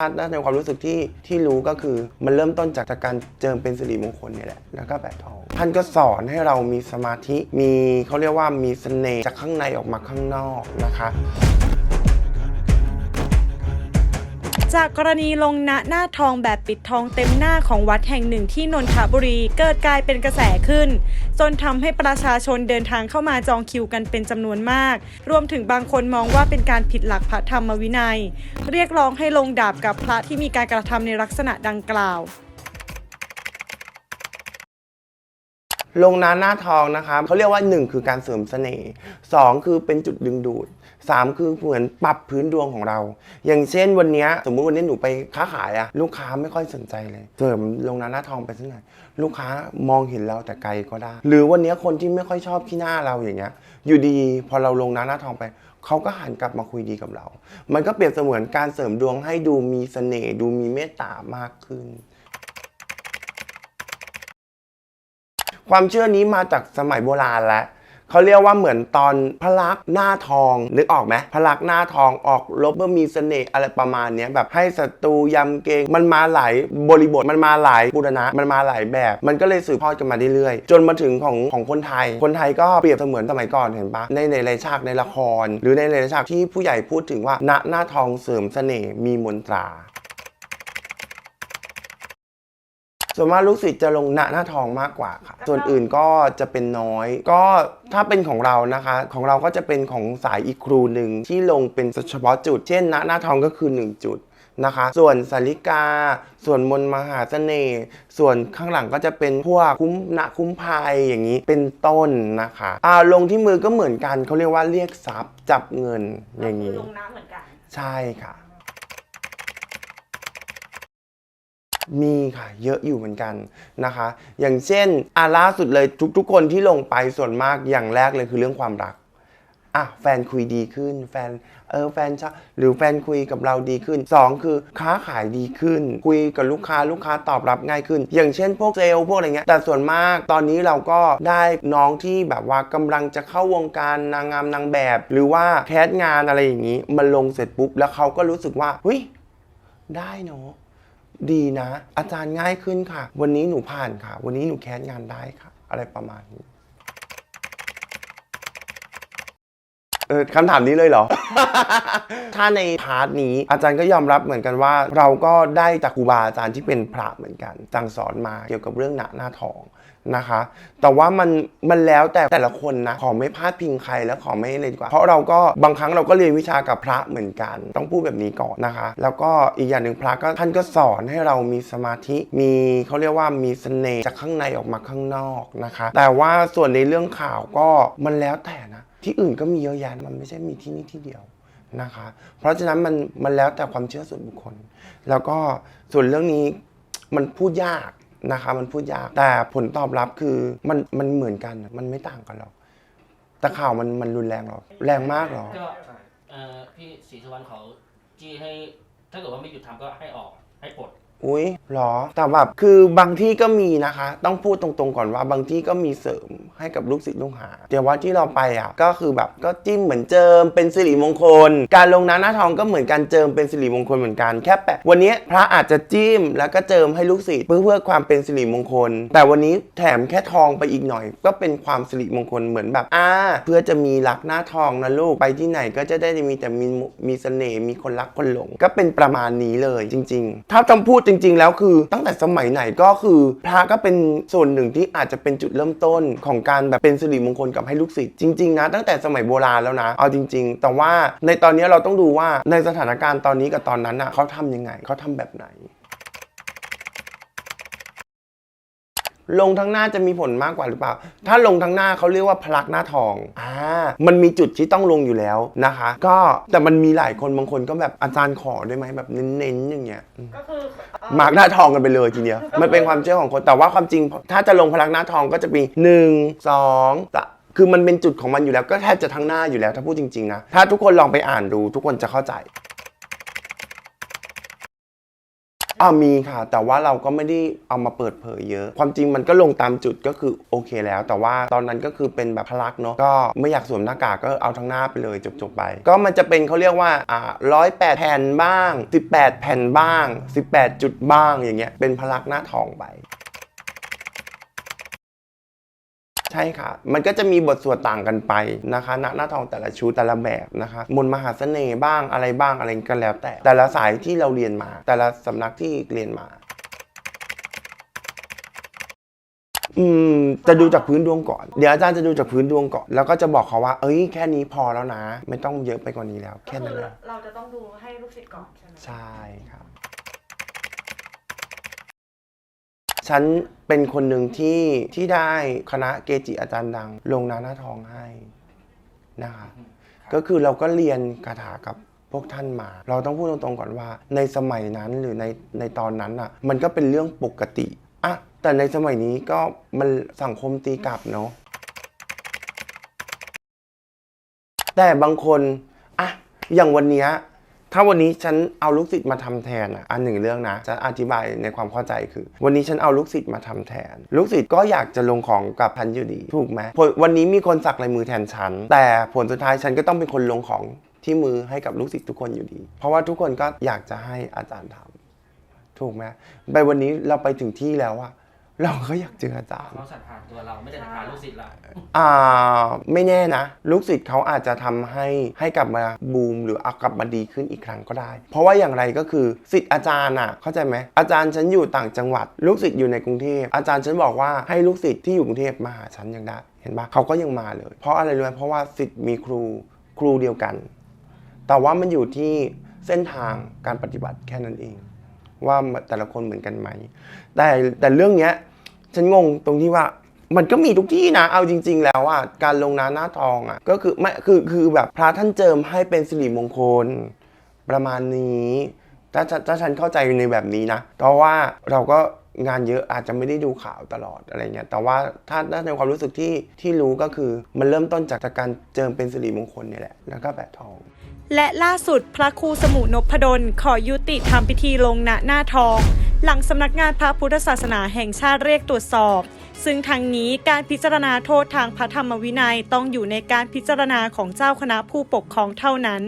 ถ้าในความรู้สึกที่ที่รู้ก็คือมันเริ่มต้นจากจากการเจิมเป็นสิริมงคลเนี่ยแหละแล้วก็แปะทองท่านก็สอนให้เรามีสมาธิมีเขาเรียกว่ามีเสน่ห์จากข้างในออกมาข้างนอกนะคะ จากกรณีลงณหน้าทองแบบปิดทองเต็มหน้าของวัดแห่งหนึ่งที่นนทบุรีเกิดกลายเป็นกระแสขึ้น จนทำให้ประชาชนเดินทางเข้ามาจองคิวกันเป็นจำนวนมาก รวมถึงบางคนมองว่าเป็นการผิดหลักพระธรรมวินัย เรียกร้องให้ลงดาบกับพระที่มีการกระทำในลักษณะดังกล่าว ลงน้าหน้าทองนะครับเขาเรียกว่า 1 คือการเสริมเสน่ห์สองคือเป็นจุดดึงดูดสามคือเหมือนปรับพื้นดวงของเรา อย่างเช่นวันนี้สมมุติวันนี้หนูไปค้าขายอะลูกค้าไม่ค่อยสนใจเลย เสริมลงน้าหน้าทองไปสักหน่อยลูกค้ามองเห็นเราแต่ไกลก็ได้ หรือวันนี้คนที่ไม่ค่อยชอบที่หน้าเราอย่างเงี้ย อยู่ดีพอเราลงน้าหน้าทองไปเขาก็หันกลับมาคุยดีกับเรา มันก็เปรียบเสมือนการเสริมดวงให้ดูมีเสน่ห์ดูมีเมตตามากขึ้น ความเชื่อนี้มาจากสมัยโบราณแล้วเขาเรียกว่าเหมือนตอนพระลักษณ์หน้าทอง นึกออกไหมพระลักษณ์หน้าทองออกรบเมื่อมีเสน่ห์อะไรประมาณเนี้ยแบบให้ศัตรูยำเกงมันมาหลายบริบทมันมาหลายบูรณะมันมาหลายแบบ มันก็เลยสืบทอดกันมาเรื่อยๆจนมาถึงของของคนไทย คนไทยก็เปรียบเสมือนสมัยก่อนเห็นปะในในหลายฉากในละคร หรือในหลายฉากที่ผู้ใหญ่พูดถึงว่าณหน้าทองเสริมเสน่ห์มีมนตรา ส่วนมากลูกศิษย์จะลงหน้าหน้าทองมากกว่าค่ะ ส่วนอื่นก็จะเป็นน้อย ก็ถ้าเป็นของเรานะคะ ของเราก็จะเป็นของสายอีกครูหนึ่งที่ลงเป็นเฉพาะจุด เช่นหน้าหน้าทองก็คือ 1 จุดนะคะ ส่วนสาริกา ส่วนมนต์มหาเสน่ห์ ส่วนข้างหลังก็จะเป็นพวกคุ้มณคุ้มภัยอย่างนี้เป็นต้นนะคะอ่าลงที่มือก็เหมือนกันเขาเรียกว่าเรียกทรัพย์จับเงินอย่างนี้ลงน้ำเหมือนกัน ใช่ค่ะ มีค่ะเยอะอยู่เหมือนกันนะคะ อย่างเช่นอะล่าสุดเลยทุกๆคนที่ลงไปส่วนมากอย่างแรกเลยคือเรื่องความรักอะแฟนคุยดีขึ้น แฟนเออแฟนชอบหรือแฟนคุยกับเราดีขึ้นสองคือค้าขายดีขึ้น คุยกับลูกค้าลูกค้าตอบรับง่ายขึ้น อย่างเช่นพวกเซลพวกอะไรเงี้ยแต่ส่วนมากตอนนี้เราก็ได้น้องที่แบบว่ากำลังจะเข้าวงการนางงามนางแบบ หรือว่าแคสงานอะไรอย่างนี้มันลงเสร็จปุ๊บแล้วเขาก็รู้สึกว่าเฮ้ยได้เนาะ ดีนะ อาจารย์ง่ายขึ้นค่ะ วันนี้หนูผ่านค่ะ วันนี้หนูแคสงานได้ค่ะ อะไรประมาณนี้ เออคำถามนี้เลยเหรอ ถ้าในพาร์ทนี้อาจารย์ก็ยอมรับเหมือนกันว่า เราก็ได้จากครูบาอาจารย์ที่เป็นพระเหมือนกันสั่งสอนมาเกี่ยวกับเรื่องหนาหน้าทองนะคะ แต่ว่ามันมันแล้วแต่แต่ละคนนะ ขอไม่พลาดพิงใครและขอไม่เลยดีกว่า เพราะเราก็บางครั้งเราก็เรียนวิชากับพระเหมือนกัน ต้องพูดแบบนี้ก่อนนะคะ แล้วก็อีกอย่างหนึ่งพระก็ท่านก็สอนให้เรามีสมาธิ มีเขาเรียกว่ามีเสน่ห์จากข้างในออกมาข้างนอกนะคะ แต่ว่าส่วนในเรื่องข่าวก็มันแล้วแต่นะ ที่อื่นก็มีเยอะแยะมันไม่ใช่มีที่นี่ที่เดียวนะคะ เพราะฉะนั้นมันมันแล้วแต่ความเชื่อส่วนบุคคล แล้วก็ส่วนเรื่องนี้มันพูดยากนะคะ มันพูดยากแต่ผลตอบรับคือมันมันเหมือนกันมันไม่ต่างกันหรอกแต่ข่าวมันมันรุนแรงหรอแรงมากหรอก็เอ่อพี่ศรีสุวรรณเขาจี้ให้ ถ้าเกิดว่าไม่หยุดทำก็ให้ออกให้ปลด อุ้ยหรอ แต่แบบคือบางที่ก็มีนะคะ ต้องพูดตรงๆก่อนว่าบางที่ก็มีเสริมให้กับลูกศิษย์ลูกหา แต่ว่าที่เราไปอะก็คือแบบก็จิ้มเหมือนเจิมเป็นสิริมงคล การลงน้าหน้าทองก็เหมือนการเจิมเป็นสิริมงคลเหมือนกันแค่แปะวันนี้พระอาจจะจิ้มแล้วก็เจิมให้ลูกศิษย์เพื่อเพื่อความเป็นสิริมงคล แต่วันนี้แถมแค่ทองไปอีกหน่อย ก็เป็นความสิริมงคลเหมือนแบบอ่าเพื่อจะมีรักหน้าทองนะลูกไปที่ไหนก็จะได้มีแต่มีมีเสน่ห์มีคนรักคนหลง ก็เป็นประมาณนี้เลยจริง ๆ ถ้าต้องพูดจริง ๆ แล้วคือตั้งแต่สมัยไหนก็คือพระก็เป็นส่วนหนึ่งที่อาจจะเป็นจุดเริ่มต้นของการแบบเป็นสิริมงคลกับให้ลูกศิษย์จริง ๆ นะ ตั้งแต่สมัยโบราณแล้วนะ เอาจริง ๆ แต่ว่าในตอนนี้เราต้องดูว่าในสถานการณ์ตอนนี้กับตอนนั้นอะเขาทำยังไงเขาทำแบบไหน ลงทั้งหน้าจะมีผลมากกว่าหรือเปล่า ถ้าลงทั้งหน้าเขาเรียกว่าพลักหน้าทอง อ่า มันมีจุดที่ต้องลงอยู่แล้วนะคะ ก็แต่มันมีหลายคนบางคนก็แบบอาจารย์ขอได้ไหมแบบเน้นๆอย่างเงี้ยอืมก็คือเอ่อมาร์กหน้าทองกันไปเลยทีเดียว มันเป็นความเชื่อของคนแต่ว่าความจริง ถ้าจะลงพลักหน้าทองก็จะมี1 2สะคือมันเป็นจุดของมันอยู่แล้วก็แทบจะทั้งหน้าอยู่แล้วถ้าพูดจริงๆนะถ้าทุกคนลองไปอ่านดูทุกคนจะเข้าใจ อ่ามีค่ะ แต่ว่าเราก็ไม่ได้เอามาเปิดเผยเยอะ ความจริงมันก็ลงตามจุดก็คือโอเคแล้ว แต่ว่าตอนนั้นก็คือเป็นแบบพลักเนาะก็ไม่อยากสวมหน้ากากก็เอาทั้งหน้าไปเลยจบๆไป ก็มันจะเป็นเขาเรียกว่าอ่าร้อยแปดแผ่นบ้าง 18 แผ่นบ้าง 18 จุดบ้างอย่างเงี้ยเป็นพลักหน้าทองไป ใช่ค่ะ มันก็จะมีบทสวดต่างกันไปนะคะหน้าหน้าทองแต่ละชุดแต่ละแบบนะคะ มนต์มหาเสน่ห์บ้างอะไรบ้างอะไรก็แล้ว แต่ แต่ละสายที่เราเรียนมา แต่ละสำนักที่เรียนมา อืม จะดูจากพื้นดวงก่อน เดี๋ยวอาจารย์จะดูจากพื้นดวงก่อน แล้วก็จะบอกเขาว่า เอ้ย แค่นี้พอแล้วนะ ไม่ต้องเยอะไปกว่านี้แล้ว แค่นั้นแหละเราจะต้องดูให้ลูกศิษย์ก่อนใช่ไหมใช่ครับ ฉันเป็นคนหนึ่งที่ที่ได้คณะเกจิอาจารย์ดัง ลงนาหน้าทองให้นะคะก็คือเราก็เรียนคาถากับพวกท่านมา เราต้องพูดตรงๆก่อนว่า ในสมัยนั้นหรือในในตอนนั้นอะ มันก็เป็นเรื่องปกติอะแต่ในสมัยนี้ก็มันสังคมตีกลับเนาะแต่บางคนอะอย่างวันเนี้ย ถ้าวันนี้ฉันเอาลูกศิษย์มาทำแทนอะอันหนึ่งเรื่องนะจะอธิบายในความเข้าใจคือ วันนี้ฉันเอาลูกศิษย์มาทำแทน ลูกศิษย์ก็อยากจะลงของกับพันอยู่ดีถูกไหมวันนี้มีคนสักลายมือแทนฉัน แต่ผลสุดท้ายฉันก็ต้องเป็นคนลงของที่มือให้กับลูกศิษย์ทุกคนอยู่ดี เพราะว่าทุกคนก็อยากจะให้อาจารย์ทำถูกไหมไปวันนี้เราไปถึงที่แล้วอะ เราก็อยากเจออาจารย์เขาศรัทธาตัวเราไม่ได้ศรัทธาลูกศิษย์เราอ่าไม่แน่นะ ลูกศิษย์เขาอาจจะทำให้ให้กลับมาบูมหรือเอากลับมาดีขึ้นอีกครั้งก็ได้ เพราะว่าอย่างไรก็คือศิษย์อาจารย์อะเข้าใจไหมอาจารย์ฉันอยู่ต่างจังหวัด ลูกศิษย์อยู่ในกรุงเทพอาจารย์ฉันบอกว่าให้ลูกศิษย์ที่อยู่กรุงเทพมาหาฉันยังได้เห็นปะเขาก็ยังมาเลย เพราะอะไรรู้ไหมเพราะว่าศิษย์มีครูครูเดียวกัน แต่ว่ามันอยู่ที่เส้นทางการปฏิบัติแค่นั้นเอง ว่าแต่ละคนเหมือนกันไหม แต่แต่เรื่องเนี้ย ฉันงงตรงที่ว่ามันก็มีทุกที่นะ เอาจริง ๆ แล้วอะ การลงนาหน้าทองอะ ก็คือไม่ คือ คือแบบพระท่านเจิมให้เป็นสิริมงคล ประมาณนี้ ถ้าถ้าถ้าฉันเข้าใจในแบบนี้นะ เพราะว่าเราก็ งานเยอะอาจจะไม่ได้ดูข่าวตลอดอะไรเงี้ยแต่ว่าถ้าในความรู้สึกที่ที่รู้ก็คือมันเริ่มต้นจากการเจิมเป็นสิริมงคลเนี่ยแหละแล้วก็แปะทอง และล่าสุดพระครูสมุนพดลขอยุติทำพิธีลงณหน้าทอง หลังสำนักงานพระพุทธศาสนาแห่งชาติเรียกตรวจสอบ ซึ่งทางนี้การพิจารณาโทษทางพระธรรมวินัยต้องอยู่ในการพิจารณาของเจ้าคณะผู้ปกครองเท่านั้น